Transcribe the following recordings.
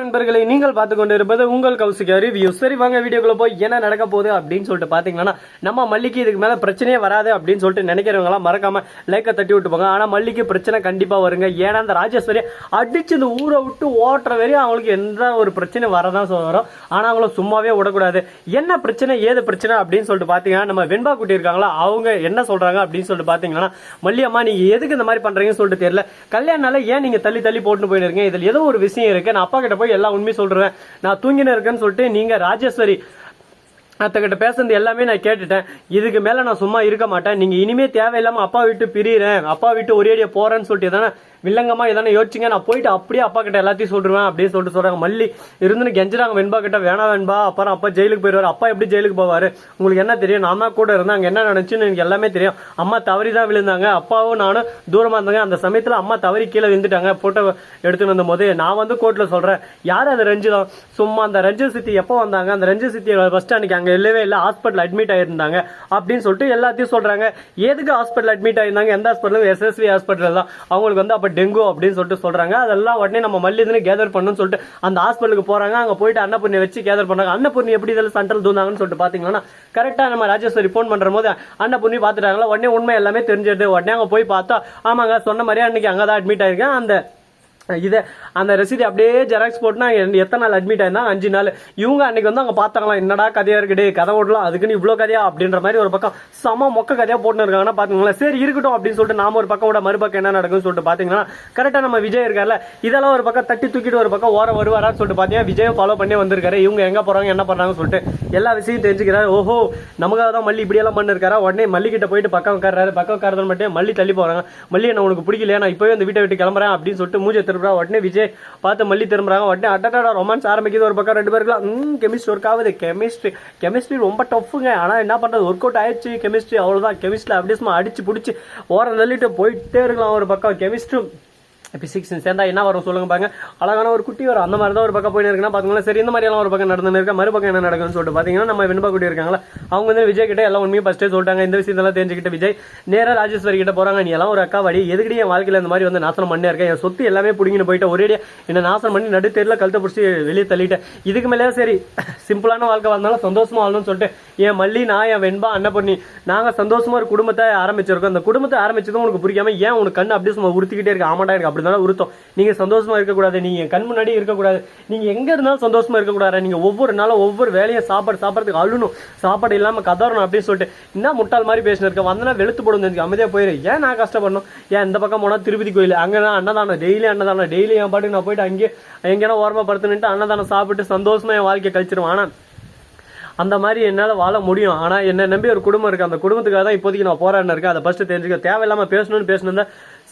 நண்பர்களை நீங்கள் பார்த்து கொண்டு இருப்பது உங்கள் கௌசிகா ரிவ்யூ சரி வாங்க வீடியோக்குள்ள போய் என்ன நடக்க போகுது அப்படின்னு சொல்லிட்டு பாத்தீங்கன்னா நம்ம மல்லிக்கு இதுக்கு மேல பிரச்சனையே வராது அப்படின்னு சொல்லிட்டு நினைக்கிறவங்களாம் மறக்காம லைக்கை தட்டி விட்டு போங்க ஆனா மல்லிக்கு பிரச்சனை கண்டிப்பா வருங்க. ஏன்னா அந்த ராஜேஸ்வரி அடிச்சு இந்த ஊரை விட்டு ஓட்டுற வரையும் அவங்களுக்கு எந்த ஒரு பிரச்சனை வரதான் சொல்ல வரும். ஆனா அவங்கள சும்மாவே விடக்கூடாது. என்ன பிரச்சனை ஏது பிரச்சனை அப்படின்னு சொல்லிட்டு பாத்தீங்கன்னா நம்ம வெண்பா குட்டி இருக்காங்களா அவங்க என்ன சொல்றாங்க அப்படின்னு சொல்லிட்டு பாத்தீங்கன்னா மல்லியம்மா நீங்க எதுக்கு இந்த மாதிரி பண்றீங்கன்னு சொல்லிட்டு தெரியல. கல்யாணால ஏன் நீங்க தள்ளி தள்ளி போட்டு போயிருக்கீங்க? இதுல ஏதோ ஒரு விஷயம் இருக்கு. நான் அப்பா கிட்ட போய் எல்லா உண்மையும் சொல்றேன். நான் தூங்கின இருக்கேன்னு சொல்லிட்டு நீங்க ராஜேஸ்வரி அத்தகிட்ட பேசுனது எல்லாமே நான் கேட்டுட்டேன். இதுக்கு மேல நான் சும்மா இருக்க மாட்டேன். நீங்க இனிமே தேவையில்லாம அப்பா விட்டு பிரியறேன். அப்பா விட்டு ஒரேடியா போறேன்னு சொல்லிட்டு தானே வில்லங்கமா எதனா யோசிச்சுங்க நான் போயிட்டு அப்படியே அப்பா கிட்ட எல்லாத்தையும் சொல்லிடுவேன் அப்படின்னு சொல்லிட்டு சொல்றாங்க. மல்லி இருந்துன்னு கெஞ்சுறாங்க வெண்பா கிட்ட. வேணா வெண்பா அப்புறம் அப்பா ஜெயிலுக்கு போயிடுவாரு. அப்பா எப்படி ஜெயிலுக்கு போவாரு? உங்களுக்கு என்ன தெரியும்? நான் அம்மா கூட இருந்தேன். அங்கே என்ன நினைச்சுன்னு எனக்கு எல்லாமே தெரியும். அம்மா தவறி தான் விழுந்தாங்க. அப்பாவும் நானும் தூரமா இருந்தாங்க. அந்த சமயத்துல அம்மா தவறி கீழே விழுந்துட்டாங்க. போட்டோ எடுத்துன்னு வந்த போது நான் வந்து கோர்ட்ல சொல்றேன். யார் அந்த ரஞ்சிதம் சும்மா அந்த ரஞ்சித் சித்தி எப்போ வந்தாங்க? அந்த ரஞ்சித் சித்தி ஃபர்ஸ்ட் அன்னைக்கு அங்கே இல்லவே இல்லை. ஹாஸ்பிட்டல் அட்மிட் ஆயிருந்தாங்க. அப்படின்னு சொல்லிட்டு எல்லாத்தையும் சொல்றாங்க. எதுக்கு ஹாஸ்பிட்டல் அட்மிட் ஆயிருந்தாங்க? எந்த ஹாஸ்பிட்டலும் எஸ்எஸ்வி ஹாஸ்பிட்டல் தான். அவங்களுக்கு வந்து அப்ப டெங்கு அப்படின்னு சொல்லிட்டு சொல்றாங்க. அதெல்லாம் உடனே நம்ம மல்லிதுன்னு கேதர் பண்ணணும்னு சொல்லிட்டு அந்த ஹாஸ்பிட்டலுக்கு போறாங்க. அங்க போயிட்டு அன்னபூர்ணி வச்சு கேதர் பண்றாங்க அன்னபூர்ணி எப்படி இதில் சென்ட்ரல் தூந்தாங்கன்னு சொல்லிட்டு பாத்தீங்கன்னா கரெக்டா நம்ம ராஜேஸ்வரி ஃபோன் பண்ற போது அன்னபூர்ணி பாத்துட்டாங்களா உடனே உண்மை எல்லாமே தெரிஞ்சிருது. உடனே அங்க போய் பார்த்தா ஆமாங்க சொன்ன மாதிரியே அன்னைக்கு அங்கதான் அட்மிட் ஆயிருக்கேன். அந்த இதை அந்த ரசீது அப்படியே ஜெராக்ஸ் போட்டுனா எத்தனை நாள் அட்மிட் ஆயிருந்தா அஞ்சு நாள். இவங்க அன்னைக்கு வந்து அவங்க பார்த்தாங்களா என்னடா கதையா இருக்குடே கதை ஓடலாம் அதுக்குன்னு இவ்வளோ கதையா? அப்படின்ற மாதிரி ஒரு பக்கம் செம மொக்க கதையா போட்டுன்னு இருக்காங்கன்னா பாத்துங்களேன் சரி இருக்கட்டும் அப்படின்னு சொல்லிட்டு நாம ஒரு பக்கம் கூட மறுபக்கம் என்ன நடக்கும்னு சொல்லிட்டு பாத்தீங்கன்னா கரெக்டா நம்ம விஜய் இருக்கார்ல இதெல்லாம் ஒரு பக்கம் தட்டி தூக்கிட்டு ஒரு பக்கம் ஓர வருவாரான்னு சொல்லிட்டு பாத்தீங்கன்னா விஜயம் ஃபாலோ பண்ணி வந்திருக்காரு. இவங்க எங்க போறாங்க என்ன பண்றாங்கன்னு சொல்லிட்டு எல்லா விஷயம் தெரிஞ்சுக்கிறாரு. ஓஹோ நமக்காக தான் மல்லி இப்படி எல்லாம் பண்ணிருக்காரா? உடனே மல்லிகிட்ட போயிட்டு பக்கம் உட்கார்றாரு. பக்கம் உட்காரதான் மட்டும் மல்லி தள்ளி போறாங்க. மல்லி என்ன உனக்கு பிடிக்கலையா? நான் இப்பவே இந்த வீட்டை விட்டு கிளம்புறேன் அப்படின்னு சொல்லிட்டு மூஞ்சை திரும்புறாங்க உடனே விஜய் பார்த்து மல்லி திரும்புறாங்க. உடனே அட்டடா ரொமான்ஸ் ஆரம்பிக்குது ஒரு பக்கம் ரெண்டு பேருக்குலாம் ம் கெமிஸ்ட்ரி ஒர்க் ஆகுது. கெமிஸ்ட்ரி கெமிஸ்ட்ரி ரொம்ப டஃப்புங்க ஆனால் என்ன பண்ணுறது ஒர்க் அவுட் ஆயிடுச்சு கெமிஸ்ட்ரி அவ்வளோதான் கெமிஸ்ட்ரி அப்படியே சும்மா அடிச்சு பிடிச்சி ஓரம் தள்ளிட்டு போயிட்டே இருக்கலாம் ஒரு பக்கம். கெமிஸ்ட்ரி பிசிக்ஸ் சேர்ந்தா என்ன வரும் சொல்லுங்க பாருங்க. அழகான ஒரு குட்டி வரும். அந்த மாதிரி தான் ஒரு பக்கம் போயிட்டு இருக்குன்னா பாத்தீங்களா சரி இந்த மாதிரி எல்லாம் ஒரு பக்கம் நடந்து இருக்க? மறுபக்கம் என்ன நடக்கும்னு சொல்லிட்டு பாத்தீங்கன்னா நம்ம வெண்பா குட்டி இருக்காங்களா அவங்க வந்து விஜய் கிட்ட எல்லாம் உண்மையும் ஃபர்ஸ்டே சொல்லிட்டாங்க. இந்த விஷயத்தெல்லாம் தெரிஞ்சுக்கிட்டு விஜய் நேரா ராஜேஸ்வரி கிட்ட போறாங்க. நீ எல்லாம் ஒரு அக்கா வடி எதுக்கடி என் வாழ்க்கையில இந்த மாதிரி வந்து நாசனம் பண்ணி இருக்கேன் என் சொத்து எல்லாமே பிடிங்கின்னு போயிட்டு ஒரேடியா என்ன நாசனம் பண்ணி நடு தெருல கழுத்தை பிடிச்சி வெளியே தள்ளிட்டேன் இதுக்கு மேலே சரி சிம்பிளான வாழ்க்கை வந்தாலும் சந்தோஷமா வாழணும்னு சொல்லிட்டு என் மல்லி நான் என் வெண்பா அன்னபண்ணி நாங்க சந்தோஷமா ஒரு குடும்பத்தை ஆரம்பிச்சிருக்கோம். அந்த குடும்பத்தை ஆரம்பிச்சதும் உனக்கு பிடிக்காம ஏன் உனக்கு கண்ணு அப்படியே சும்மா உறுத்திக்கிட்டே இருக்கு? ஆமாடா எனக்கு இருந்தாலும் உருத்தம் நீங்கள் சந்தோஷமாக இருக்கக்கூடாது நீங்கள் என் கண் முன்னாடி இருக்கக்கூடாது. நீங்கள் எங்கே இருந்தாலும் சந்தோஷமாக இருக்கக்கூடாது. நீங்கள் ஒவ்வொரு நாளும் ஒவ்வொரு வேலையும் சாப்பாடு சாப்பிட்றதுக்கு அழுணும் சாப்பாடு இல்லாமல் கதறணும் அப்படின்னு சொல்லிட்டு என்ன முட்டாள் மாதிரி பேசினிருக்கேன் வந்தனா வெளுத்து போடும் தெரிஞ்சு அமைதியாக போயிரு. ஏன் நான் கஷ்டப்படணும்? ஏன் இந்த பக்கம் போனால் திருப்பதி கோயில்? அங்கதான் அன்னதானம் டெய்லி அன்னதானம் டெய்லி என் பாட்டுக்கு நான் போயிட்டு அங்கேயே எங்கேனா ஓரமாக படுத்துனுட்டு அன்னதானம் சாப்பிட்டு சந்தோஷமாக என் வாழ்க்கையை கழிச்சிருவேன். ஆனால் அந்த மாதிரி என்னால் வாழ முடியும். ஆனால் என்னை நம்பி ஒரு குடும்பம் இருக்குது அந்த குடும்பத்துக்காக தான் இப்போதைக்கு நான் போராடினு இருக்கேன். அதை ஃபஸ்ட்டு தெரிஞ்சுக்க. தேவையில்லாமல் பேசணும்னு பேசணும்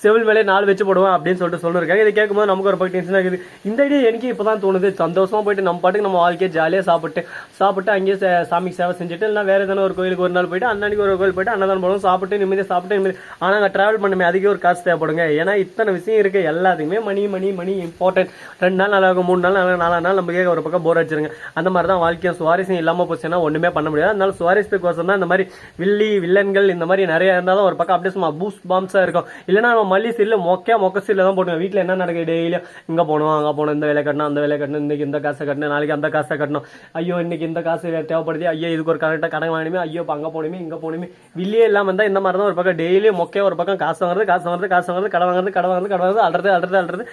செவில் மேலே நாலு வச்சு போடுவேன் அப்படின்னு சொல்லிட்டு சொல்லிருக்காங்க. இதை கேட்கும்போது நமக்கு ஒரு பக்கம் டென்ஷன் ஆகுது இந்த ஐடியா எனக்கு இப்போ தான் தோணுது. சந்தோஷமாக போயிட்டு நம்ம பாட்டுக்கு நம்ம வாழ்க்கையை ஜாலியாக சாப்பிட்டு சாப்பிட்டு அங்கேயே சாமிக்கு சேவை செஞ்சுட்டு இல்லை வேறு எதனா ஒரு கோயிலுக்கு ஒரு நாள் போயிட்டு அன்னன்னைக்கு ஒரு கோயில் போயிட்டு அன்னதானம் போடுவோம் சாப்பிட்டு நிம்மதியாக சாப்பிட்டு நிம்மதி. ஆனால் அங்கே ட்ராவல் பண்ணுமே அதுக்கே ஒரு காசு தேவைப்படுங்க. ஏன்னா இத்தனை விஷயம் இருக்குது எல்லாத்துக்குமே மணி மணி மணி இம்பார்ட்டன்ட் ரெண்டு நாள் நல்லா இருக்கும் மூணு நாள் நல்லா நாலா நாள் நம்ம கேட்க ஒரு பக்கம் போர் அடிச்சிருங்க. அந்த மாதிரி தான் வாழ்க்கையும் சுவாரஸ்யம் இல்லாமல் போச்சுன்னா ஒன்றுமே பண்ண முடியாது. அதனால சுவாரஸ்யத்துக்கோசம் தான் இந்த மாதிரி வில்லி வில்லன்கள் இந்த மாதிரி நிறைய இருந்தாலும் ஒரு பக்கம் அப்படியே சும்மா பூஸ் பாம்ஸாக இருக்கும். இல்லைன்னா நம்ம மல்லி சீல்ல மொக்கையா மொக்க சீல்ல தான் போட்டுருவோம் வீட்டில் என்ன நடக்குது? டெய்லியும் இங்கே போகணும் அங்கே போகணும் இந்த வேலை கட்டணும் அந்த வேலை கட்டணும் இன்னைக்கு இந்த காசை கட்டணும் நாளைக்கு அந்த காசை கட்டணும். ஐயோ இன்றைக்கி இந்த காசு தேவைப்படுது. ஐயோ இதுக்கு ஒரு கரெக்டாக கடன் வாங்கணுமே ஐயோ இப்போ அங்கே போகணுமே இங்கே போகணுமே வில்லியே இல்லாமல் இருந்தால் இந்த மாதிரி தான் ஒரு பக்கம். டெய்லியும் மொக்கையா ஒரு பக்கம் காசு வாங்குறது காசு வாங்குறது காசு வாங்குறது கடை வாங்குறது கடை வாங்குறது கடை வாங்குறது அல்றது அல்றது அல்றது.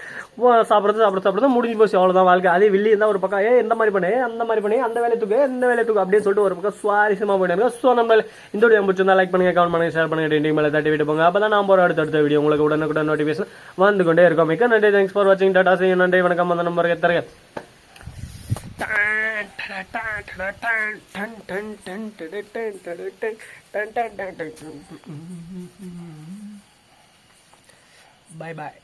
சாப்பிட்றது சாப்பிட சாப்பிடுறது முடிஞ்சு போச்சு. அவ்வளோதான் வாழ்க்கை. அதே வில்லி இருந்தால் ஒரு பக்கம் ஏ இந்த மாதிரி பண்ணு அந்த மாதிரி பண்ணி அந்த வேலை தூக்கு இந்த வேலை தூக்கு அப்படின்னு சொல்லிட்டு ஒரு பக்கம் சுவாரஸ்யமாக போயிட்டு ஸோ நம்ம இந்த வீடியோ பிடிச்சிருந்தா லைக் பண்ணுங்க கமெண்ட் பண்ணுங்க ஷேர் பண்ணுங்க. டெண்டிங் மேலே தட்டி விட்டு போங்க. அப்போ தான் நான் போகிற அடுத்த அடுத்த வீடியோ உங்களுக்கு உடனுக்குடன் நோட்டிஃபிகேஷன் வந்து கொண்டே இருக்கும் மிக்க நன்றி தேங்க்ஸ் ஃபார் வாட்சிங் டாடா செய்யும் நன்றி வணக்கம் அந்த நம்பருக்கு எத்தரங்க Bye bye.